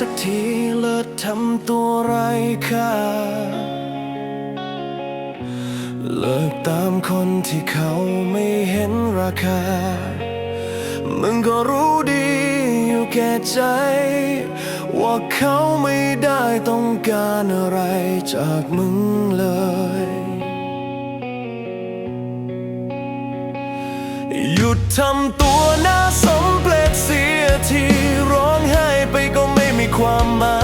สักทีเลิกทำตัวไร้ค่า เลิกตามคนที่เขาไม่เห็นราคา มึงก็รู้ดีอยู่แก่ใจ ว่าเขาไม่ได้ต้องการอะไรจากมึงเลย หยุดทำตัวน่าสมเพลชเสียทีร้องไห้ไปก็ ไม่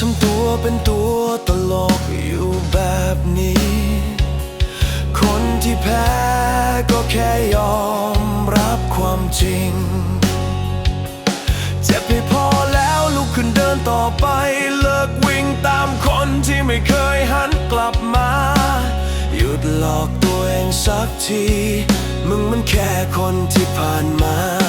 ทำตัวเป็นตัวตลกอยู่แบบนี้ คนที่แพ้ก็แค่ยอมรับความจริง เจ็บให้พอแล้วลุกขึ้นเดินต่อไป เลิกวิ่งตามคนที่ไม่เคยหันกลับมา หยุดหลอกตัวเองสักที มึงมันแค่คนที่ผ่านมา